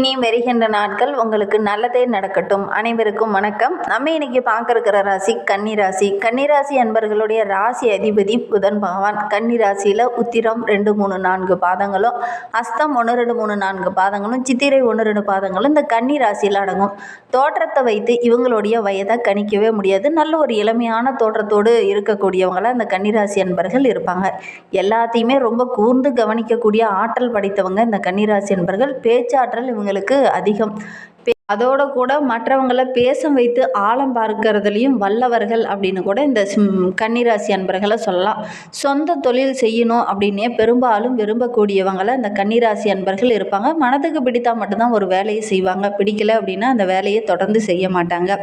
இனி வருகின்ற நாட்கள் உங்களுக்கு நல்லதே நடக்கட்டும். அனைவருக்கும் வணக்கம். நம்ம இன்னைக்கு பார்க்கிருக்கிற ராசி கன்னிராசி. ராசி கன்னி ராசி அன்பர்களுடைய ராசி அதிபதி புதன் பகவான். கன்னி ராசியில் உத்திரம் ரெண்டு மூணு நான்கு பாதங்களும் அஸ்தம் ஒன்று ரெண்டு மூணு நான்கு பாதங்களும் சித்திரை ஒன்று ரெண்டு பாதங்களும் இந்த கன்னிராசியில் அடங்கும். தோற்றத்தை வைத்து இவங்களுடைய வயதை கணிக்கவே முடியாது. நல்ல ஒரு இளமையான தோற்றத்தோடு இருக்கக்கூடியவங்களாக இந்த கன்னிராசி அன்பர்கள் இருப்பாங்க. எல்லாத்தையுமே ரொம்ப கூர்ந்து கவனிக்கக்கூடிய ஆற்றல் படைத்தவங்க இந்த கன்னிராசி அன்பர்கள். பேச்சாற்றல் இவங்க இவங்களுக்கு அதிகம். அதோட கூட மற்றவங்கள பேச வைத்து ஆழம் பார்க்கறதுலையும் வல்லவர்கள் அப்படின்னு கூட இந்த சிம்- கன்னிராசி அன்பர்களை சொல்லலாம். சொந்த தொழில் செய்யணும் அப்படின்னே பெரும்பாலும் விரும்பக்கூடியவங்களை இந்த கன்னிராசி அன்பர்கள் இருப்பாங்க. மனதுக்கு பிடித்தா மட்டும்தான் ஒரு வேலையை செய்வாங்க. பிடிக்கல அப்படின்னா அந்த வேலையை தொடர்ந்து செய்ய மாட்டாங்க.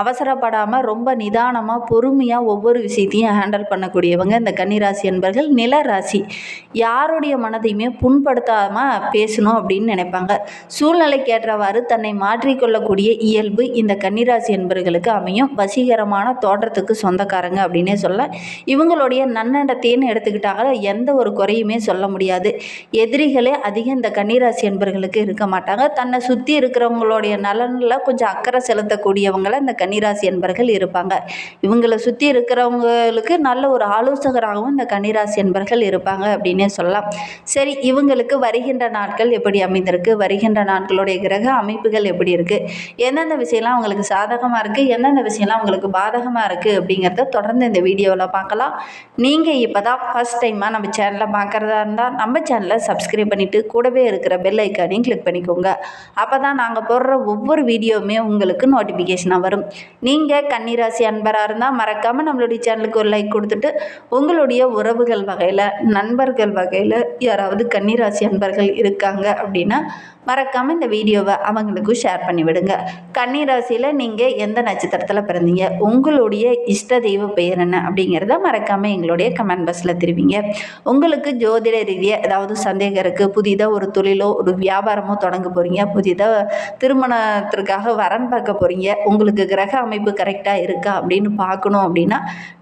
அவசரப்படாமல் ரொம்ப நிதானமாக பொறுமையாக ஒவ்வொரு விஷயத்தையும் ஹேண்டில் பண்ணக்கூடியவங்க இந்த கன்னிராசி அன்பர்கள். நில ராசி யாருடைய மனதையுமே புண்படுத்தாமல் பேசணும் அப்படின்னு நினைப்பாங்க. சூழ்நிலைக்கு ஏற்றவாறு தன்னை மாற்றிக்கொள்ளக்கூடிய இயல்பு இந்த கன்னிராசி என்பர்களுக்கு அமையும். வசீகரமான தோற்றத்துக்கு சொந்தக்காரங்க அப்படின்னே சொல்ல இவங்களுடைய நன்னடத்தைன்னு எடுத்துக்கிட்டாங்க எந்த ஒரு குறையுமே சொல்ல முடியாது. எதிரிகளே அதிகம் இந்த கன்னிராசி என்பர்களுக்கு இருக்க மாட்டாங்க. தன்னை சுற்றி இருக்கிறவங்களுடைய நலனில் கொஞ்சம் அக்கறை செலுத்தக்கூடியவங்களை இந்த கன்னிராசி என்பர்கள் இருப்பாங்க. இவங்களை சுற்றி இருக்கிறவங்களுக்கு நல்ல ஒரு ஆலோசகராகவும் இந்த கன்னிராசி என்பர்கள் இருப்பாங்க அப்படின்னே சொல்லலாம். சரி இவங்களுக்கு வருகின்ற நாட்கள் எப்படி அமைந்திருக்கு? வருகின்ற நாட்களுடைய கிரக அமைப்புகள் எப்படி இருக்குது எந்தெந்த விஷயம்லாம் அவங்களுக்கு சாதகமாக இருக்குது எந்தெந்த விஷயம்லாம் உங்களுக்கு பாதகமாக இருக்குது அப்படிங்கிறத தொடர்ந்து இந்த வீடியோவில் பார்க்கலாம். நீங்கள் இப்போ தான் ஃபஸ்ட் டைமாக நம்ம சேனலை பார்க்குறதா இருந்தால் நம்ம சேனலை சப்ஸ்கிரைப் பண்ணிவிட்டு கூடவே இருக்கிற பெல் ஐக்கானையும் கிளிக் பண்ணிக்கோங்க. அப்போ தான் நாங்கள் போடுற ஒவ்வொரு வீடியோவுமே உங்களுக்கு நோட்டிஃபிகேஷனாக வரும். நீங்கள் கன்னிராசி அன்பராக இருந்தால் மறக்காமல் நம்மளுடைய சேனலுக்கு ஒரு லைக் கொடுத்துட்டு உங்களுடைய உறவுகள் வகையில் நண்பர்கள் வகையில் யாராவது கன்னிராசி அன்பர்கள் இருக்காங்க அப்படின்னா மறக்காமல் இந்த வீடியோவை அவங்களுக்கும் ஷேர் பண்ணி விடுங்க கன்னிராசியில் நீங்கள் எந்த நட்சத்திரத்தில் பிறந்தீங்க? உங்களுடைய இஷ்ட தெய்வ பெயர் என்ன? அப்படிங்கிறத மறக்காமல் எங்களுடைய கமெண்ட் பாக்ஸில் தெரிவிங்க. உங்களுக்கு ஜோதிட ரீதியாக ஏதாவது சந்தேகம் இருக்குது புதிதாக ஒரு தொழிலோ ஒரு வியாபாரமோ தொடங்க போகிறீங்க புதிதாக திருமணத்திற்காக வரன் பார்க்க போகிறீங்க உங்களுக்கு கிரக அமைப்பு கரெக்டாக இருக்கா? அப்படின்னு பார்க்கணும் அப்படின்னா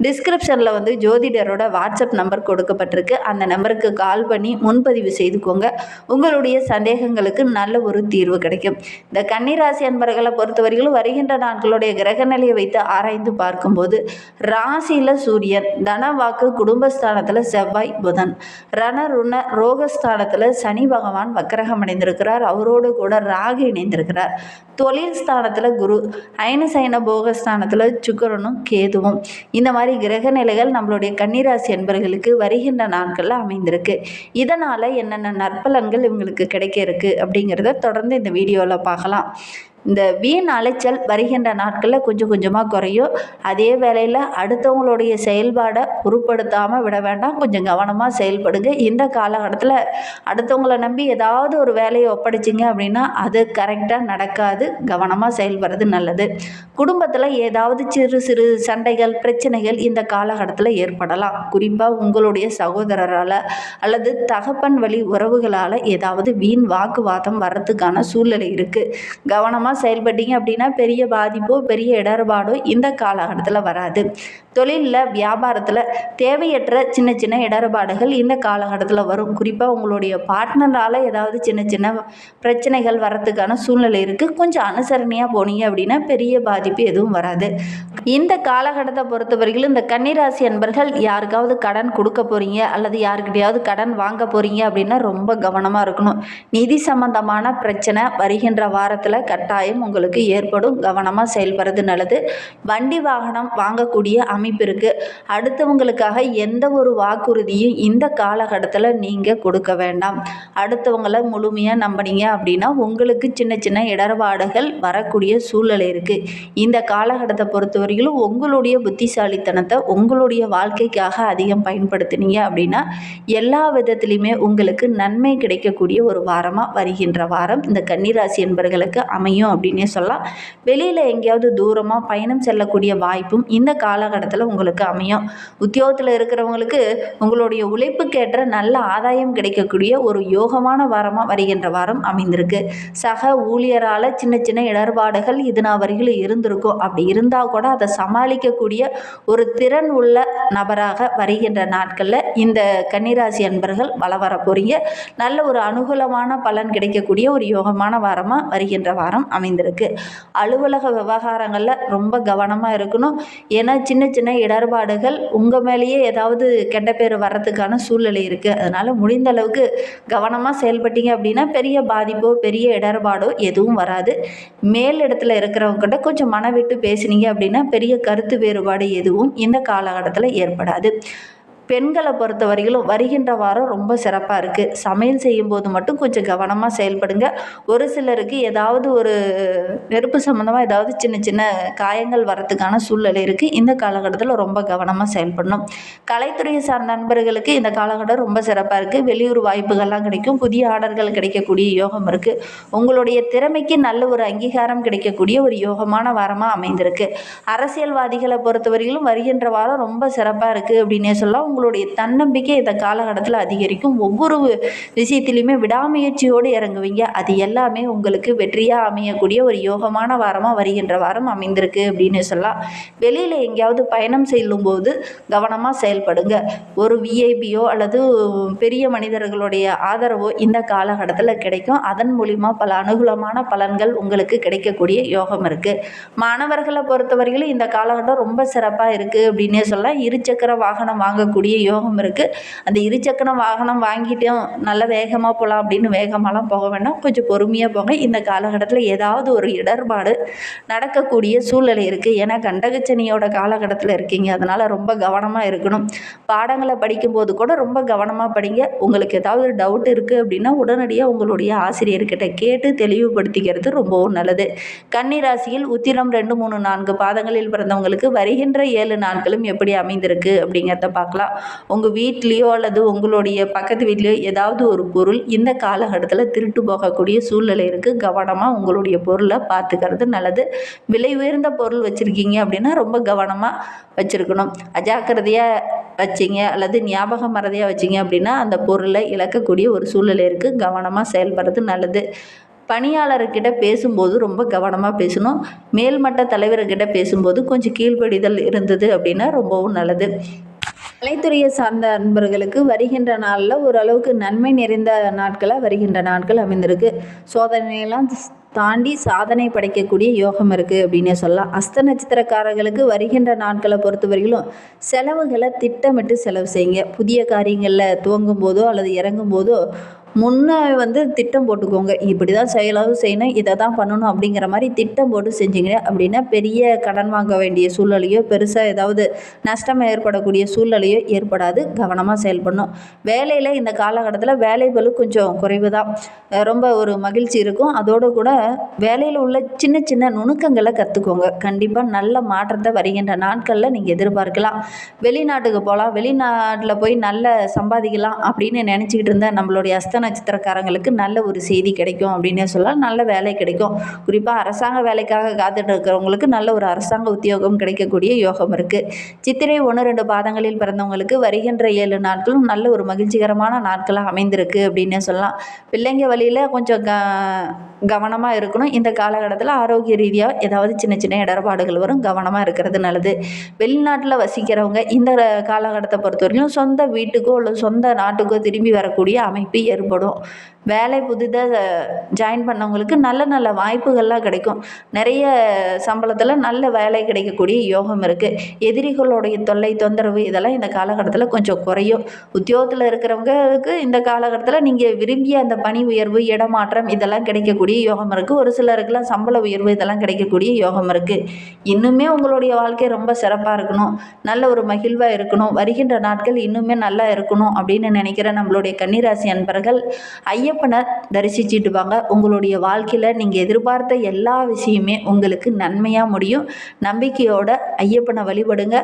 டிஸ்கிரிப்ஷனில் வந்து ஜோதிடரோட வாட்ஸ்அப் நம்பர் கொடுக்கப்பட்டிருக்கு. அந்த நம்பருக்கு கால் பண்ணி முன்பதிவு செய்துக்கோங்க. உங்களுடைய சந்தேகங்களுக்கு நல்ல ஒரு தீர்வு கிடைக்கும். இந்த கன்னிராசி அன்பர்களை பொறுத்தவரையிலும் வருகின்ற நாட்களுடைய கிரக நிலையை வைத்து ஆராய்ந்து பார்க்கும்போது ராசியில் சூரியன் தனவாக்கு குடும்பஸ்தானத்தில் செவ்வாய் புதன். ரணருண ரோகஸ்தானத்தில் சனி பகவான் வக்கரகம் அடைந்திருக்கிறார். அவரோடு கூட ராகு இணைந்திருக்கிறார். தொழில் ஸ்தானத்தில் குரு அயனசைன போகஸ்தானத்தில் சுக்கரனும் கேதுவும். இந்த மாதிரி கிரக நிலைகள் நம்மளுடைய கன்னிராசி என்பர்களுக்கு வருகின்ற நாட்களில் அமைந்திருக்கு. இதனால் என்னென்ன நற்பலன்கள் இவங்களுக்கு கிடைக்க இருக்கு அப்படிங்கிறத தொடர்ந்து இந்த வீடியோவில் பார்க்கலாம். much. இந்த வீண் அலைச்சல் வருகின்ற நாட்களில் கொஞ்சம் கொஞ்சமாக குறையும். அதே வேளையில் அடுத்தவங்களுடைய செயல்பாடை பொருட்படுத்தாமல் விட வேண்டாம். கொஞ்சம் கவனமாக செயல்படுங்க. இந்த காலகட்டத்தில் அடுத்தவங்கள நம்பி ஏதாவது ஒரு வேலையை ஒப்படைச்சிங்க அப்படின்னா அது கரெக்டாக நடக்காது. கவனமாக செயல்படுறது நல்லது. குடும்பத்தில் ஏதாவது சிறு சிறு சண்டைகள் பிரச்சனைகள் இந்த காலகட்டத்தில் ஏற்படலாம். குறிப்பாக உங்களுடைய சகோதரரால் அல்லது தகப்பன் வழி உறவுகளால் ஏதாவது வீண் வாக்குவாதம் வர்றதுக்கான சூழ்நிலை இருக்குது கவனமாக செயல்பட்டீங்க அப்படின்னா பெரிய பாதிப்போ பெரிய இடர்பாடோ இந்த காலகட்டத்தில் வராது. தொழிலில் வியாபாரத்தில் தேவையற்ற சின்ன சின்ன இடர்பாடுகள் இந்த காலகட்டத்தில் வரும். குறிப்பாக உங்களுடைய பார்ட்னரால் ஏதாவது சின்ன சின்ன பிரச்சனைகள் வர்றதுக்கான சூழ்நிலை இருக்குது கொஞ்சம் அனுசரணையாக போனீங்க அப்படின்னா பெரிய பாதிப்பு எதுவும் வராது. இந்த காலகட்டத்தை பொறுத்தவரையிலும் இந்த கன்னிராசி அன்பர்கள் யாருக்காவது கடன் கொடுக்க போகிறீங்க அல்லது யாருக்கிட்டையாவது கடன் வாங்க போகிறீங்க அப்படின்னா ரொம்ப கவனமாக இருக்கணும். நிதி சம்பந்தமான பிரச்சனை வருகின்ற வாரத்தில் கட்டாயம் உங்களுக்கு ஏற்படும். கவனமாக செயல்படுறது நல்லது. வண்டி வாகனம் வாங்கக்கூடிய அமைப்பு இருக்குது அடுத்தவங்களுக்காக எந்த ஒரு வாக்குறுதியும் இந்த காலகட்டத்தில் நீங்கள் கொடுக்க வேண்டாம். அடுத்தவங்களை முழுமையாக நம்பினீங்க அப்படின்னா உங்களுக்கு சின்ன சின்ன இடர்பாடுகள் வரக்கூடிய சூழ்நிலை இருக்குது இந்த காலகட்டத்தை பொறுத்தவரையிலும் உங்களுடைய புத்திசாலித்தனத்தை உங்களுடைய வாழ்க்கைக்காக அதிகம் பயன்படுத்தினீங்க அப்படின்னா எல்லா விதத்திலையுமே உங்களுக்கு நன்மை கிடைக்கக்கூடிய ஒரு வாரமாக வருகின்ற வாரம் இந்த கன்னிராசி என்பர்களுக்கு அமையும். அப்படின்னே சொல்லலாம். வெளியில் எங்கேயாவது தூரமாக பயணம் செல்லக்கூடிய வாய்ப்பும் இந்த காலகட்டத்தில் உங்களுக்கு அமையும். உத்தியோகத்தில் இருக்கிறவங்களுக்கு உங்களுடைய உழைப்புக்கேற்ற நல்ல ஆதாயம் கிடைக்கக்கூடிய ஒரு யோகமான வாரமாக வருகின்ற வாரம் அமைந்திருக்கு. சக ஊழியரால் சின்ன சின்ன இடர்பாடுகள் இது நான் வரையிலும் இருந்திருக்கும் அப்படி இருந்தால் கூட அதை சமாளிக்கக்கூடிய ஒரு திறன் உள்ள நபராக வருகின்ற நாட்களில் இந்த கன்னிராசி அன்பர்கள் வள வர போகிறீங்க நல்ல ஒரு அனுகூலமான பலன் கிடைக்கக்கூடிய ஒரு யோகமான வாரமாக வருகின்ற வாரம் அமைந்திருக்கு. அலுவலக விவகாரங்களில் ரொம்ப கவனமாக இருக்கணும். ஏன்னா சின்ன சின்ன இடர்பாடுகள் உங்கள் மேலேயே ஏதாவது கெட்ட பேர் வர்றதுக்கான சூழ்நிலை இருக்குது அதனால் முடிந்த அளவுக்கு கவனமாக செயல்பட்டீங்க அப்படின்னா பெரிய பாதிப்போ பெரிய இடர்பாடோ எதுவும் வராது. மேல் இடத்துல இருக்கிறவங்ககிட்ட கொஞ்சம் மன விட்டு பேசுனீங்க அப்படின்னா பெரிய கருத்து வேறுபாடு எதுவும் இந்த காலகட்டத்தில் ஏற்படாது. பெண்களை பொறுத்த வரையிலும் வருகின்ற வாரம் ரொம்ப சிறப்பாக இருக்குது சமையல் செய்யும்போது மட்டும் கொஞ்சம் கவனமாக செயல்படுங்க. ஒரு சிலருக்கு ஏதாவது ஒரு நெருப்பு சம்மந்தமாக ஏதாவது சின்ன சின்ன காயங்கள் வரத்துக்கான சூழ்நிலை இருக்குது இந்த காலகட்டத்தில் ரொம்ப கவனமாக செயல்படணும். கலைத்துறையை சார்ந்த நண்பர்களுக்கு இந்த காலகட்டம் ரொம்ப சிறப்பாக இருக்குது வெளியூர் வாய்ப்புகள்லாம் கிடைக்கும். புதிய ஆர்டர்கள் கிடைக்கக்கூடிய யோகம் இருக்குது உங்களுடைய திறமைக்கு நல்ல ஒரு அங்கீகாரம் கிடைக்கக்கூடிய ஒரு யோகமான வாரமாக அமைந்திருக்கு. அரசியல்வாதிகளை பொறுத்தவரையிலும் வருகின்ற வாரம் ரொம்ப சிறப்பாக இருக்குது அப்படின்னே சொல்லலாம். உங்களுடைய தன்னம்பிக்கை இந்த காலகட்டத்தில் அதிகரிக்கும். ஒவ்வொரு விஷயத்திலையுமே விடாமுயற்சியோடு இறங்குவீங்க. அது எல்லாமே உங்களுக்கு வெற்றியாக அமையக்கூடிய ஒரு யோகமான வாரமாக வருகின்ற வாரம் அமைந்திருக்கு அப்படின்னு சொல்லலாம். வெளியில் எங்கேயாவது பயணம் செல்லும்போது கவனமாக செயல்படுங்க. ஒரு விஐபியோ அல்லது பெரிய மனிதர்களுடைய ஆதரவோ இந்த காலகட்டத்தில் கிடைக்கும். அதன் மூலிமா பல அனுகூலமான பலன்கள் உங்களுக்கு கிடைக்கக்கூடிய யோகம் இருக்குது மாணவர்களை பொறுத்தவரையிலும் இந்த காலகட்டம் ரொம்ப சிறப்பாக இருக்குது அப்படின்னே சொல்லலாம். இருசக்கர வாகனம் வாங்கக்கூடிய போகக்கூடிய யோகம் இருக்குது அந்த இருசக்கர வாகனம் வாங்கிட்டோம் நல்ல வேகமாக போகலாம் அப்படின்னு வேகமாலாம் போக வேண்டாம். கொஞ்சம் பொறுமையாக போங்க. இந்த காலகட்டத்தில் ஏதாவது ஒரு இடர்பாடு நடக்கக்கூடிய சூழ்நிலை இருக்குது ஏன்னா கண்டகச்சனியோட காலகட்டத்தில் இருக்கீங்க. அதனால் ரொம்ப கவனமாக இருக்கணும். பாடங்களை படிக்கும்போது கூட ரொம்ப கவனமாக படிங்க. உங்களுக்கு ஏதாவது டவுட் இருக்குது அப்படின்னா உடனடியாக உங்களுடைய ஆசிரியர்கிட்ட கேட்டு தெளிவுபடுத்திக்கிறது ரொம்பவும் நல்லது. கன்னிராசியில் உத்திரம் ரெண்டு மூணு நான்கு பாதங்களில் பிறந்தவங்களுக்கு வருகின்ற ஏழு நாட்களும் எப்படி அமைந்திருக்கு அப்படிங்கிறத பார்க்கலாம். உங்கள் வீட்லேயோ அல்லது உங்களுடைய பக்கத்து வீட்லேயோ ஏதாவது ஒரு பொருள் இந்த காலகட்டத்தில் திருட்டு போகக்கூடிய சூழ்நிலை இருக்குது கவனமாக உங்களுடைய பொருளை பார்த்துக்கிறது நல்லது. விலை உயர்ந்த பொருள் வச்சுருக்கீங்க அப்படின்னா ரொம்ப கவனமாக வச்சுருக்கணும். அஜாக்கிரதையாக வச்சிங்க அல்லது ஞாபக மறதியாக வச்சிங்க அப்படின்னா அந்த பொருளை இழக்கக்கூடிய ஒரு சூழ்நிலை இருக்குது கவனமாக செயல்படுறது நல்லது. பணியாளர்கிட்ட பேசும்போது ரொம்ப கவனமாக பேசணும். மேல்மட்ட தலைவர்கிட்ட பேசும்போது கொஞ்சம் கீழ்ப்படிதல் இருந்தது அப்படின்னா ரொம்பவும் நல்லது. கலைத்துறையை சார்ந்த அன்பர்களுக்கு வருகின்ற நாளில் ஓரளவுக்கு நன்மை நிறைந்த நாட்களாக வருகின்ற நாட்கள் அமைந்திருக்கு. சோதனையெல்லாம் தாண்டி சாதனை படைக்கக்கூடிய யோகம் இருக்குது அப்படின்னே சொல்லலாம். அஸ்த நட்சத்திரக்காரர்களுக்கு வருகின்ற நாட்களை பொறுத்தவரையிலும் செலவுகளை திட்டமிட்டு செலவு செய்யுங்க. புதிய காரியங்களில் துவங்கும் போதோ அல்லது இறங்கும் போதோ முன்னே வந்து திட்டம் போட்டுக்கோங்க. இப்படி தான் செயலாக செய்யணும் இதை தான் பண்ணணும் அப்படிங்கிற மாதிரி திட்டம் போட்டு செஞ்சீங்க அப்படின்னா பெரிய கடன் வாங்க வேண்டிய சூழ்நிலையோ பெருசாக ஏதாவது நஷ்டம் ஏற்படக்கூடிய சூழ்நிலையோ ஏற்படாது. கவனமாக செயல்படணும். வேலையில் இந்த காலகட்டத்தில் வேலை பலு கொஞ்சம் குறைவு தான் ரொம்ப ஒரு மகிழ்ச்சி இருக்கும். அதோடு கூட வேலையில் உள்ள சின்ன சின்ன நுணுக்கங்களை கற்றுக்கோங்க கண்டிப்பாக நல்ல மாற்றத்தை வருகின்ற நாட்களில் நீங்கள் எதிர்பார்க்கலாம். வெளிநாட்டுக்கு போகலாம் வெளிநாட்டில் போய் நல்ல சம்பாதிக்கலாம் அப்படின்னு நினச்சிக்கிட்டு இருந்தால் நம்மளுடைய அஸ்தன நட்சத்திரக்காரங்களுக்கு நல்ல ஒரு செய்தி கிடைக்கும் அப்படின்னே சொல்லலாம். நல்ல வேலை கிடைக்கும். குறிப்பாக அரசாங்க வேலைக்காக காத்துட்டு இருக்கிறவங்களுக்கு நல்ல ஒரு அரசாங்க உத்தியோகம் கிடைக்கக்கூடிய யோகம் இருக்குது சித்திரை ஒன்று ரெண்டு பாதங்களில் பிறந்தவங்களுக்கு வருகின்ற ஏழு நாட்களும் நல்ல ஒரு மகிழ்ச்சிகரமான நாட்களாக அமைந்திருக்கு அப்படின்னே சொல்லலாம். பிள்ளைங்க வழியில் கொஞ்சம் க கவனமாக இருக்கணும். இந்த காலகட்டத்தில் ஆரோக்கிய ரீதியாக ஏதாவது சின்ன சின்ன இடர்பாடுகள் வரும். கவனமாக இருக்கிறது நல்லது. வெளிநாட்டில் வசிக்கிறவங்க இந்த காலகட்டத்தை பொறுத்தவரைக்கும் சொந்த வீட்டுக்கோ இல்லை சொந்த நாட்டுக்கோ திரும்பி வரக்கூடிய அமைப்பு ஏற்படும். தேவைப்படும் வேலை புதிதாக ஜாயின் பண்ணவங்களுக்கு நல்ல நல்ல வாய்ப்புகள்லாம் கிடைக்கும். நிறைய சம்பளத்தில் நல்ல வேலை கிடைக்கக்கூடிய யோகம் இருக்குது எதிரிகளுடைய தொல்லை தொந்தரவு இதெல்லாம் இந்த காலகட்டத்தில் கொஞ்சம் குறையும். உத்தியோகத்தில் இருக்கிறவங்களுக்கு இந்த காலகட்டத்தில் நீங்கள் விரும்பிய அந்த பணி உயர்வு இடமாற்றம் இதெல்லாம் கிடைக்கக்கூடிய யோகம் இருக்குது ஒரு சிலருக்குலாம் சம்பள உயர்வு இதெல்லாம் கிடைக்கக்கூடிய யோகம் இருக்குது இன்னுமே உங்களுடைய வாழ்க்கை ரொம்ப சிறப்பாக இருக்கணும். நல்ல ஒரு மகிழ்வாக இருக்கணும். வருகின்ற நாட்கள் இன்னுமே நல்லா இருக்கணும் அப்படின்னு நினைக்கிற நம்மளுடைய கன்னிராசி அன்பர்கள் ஐய ஐயப்பனை தரிசிச்சுட்டு வாங்க உங்களுடைய வாழ்க்கையில் நீங்கள் எதிர்பார்த்த எல்லா விஷயமே உங்களுக்கு நன்மையாக முடியும். நம்பிக்கையோட ஐயப்பனை வழிபடுங்க.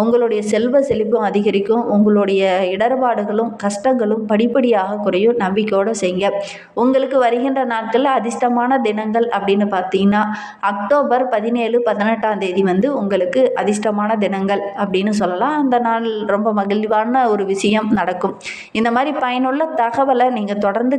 உங்களுடைய செல்வ செழிப்பும் அதிகரிக்கும். உங்களுடைய இடர்பாடுகளும் கஷ்டங்களும் படிப்படியாக குறையும். நம்பிக்கையோடு செய்யுங்க. உங்களுக்கு வருகின்ற நாட்களில் அதிர்ஷ்டமான தினங்கள் அப்படின்னு பார்த்தீங்கன்னா அக்டோபர் பதினேழு பதினெட்டாம் தேதி வந்து உங்களுக்கு அதிர்ஷ்டமான தினங்கள் அப்படின்னு சொல்லலாம். அந்த நாள் ரொம்ப மகிழ்வான ஒரு விஷயம் நடக்கும். இந்த மாதிரி பயனுள்ள தகவலை நீங்கள் தொடர்ந்து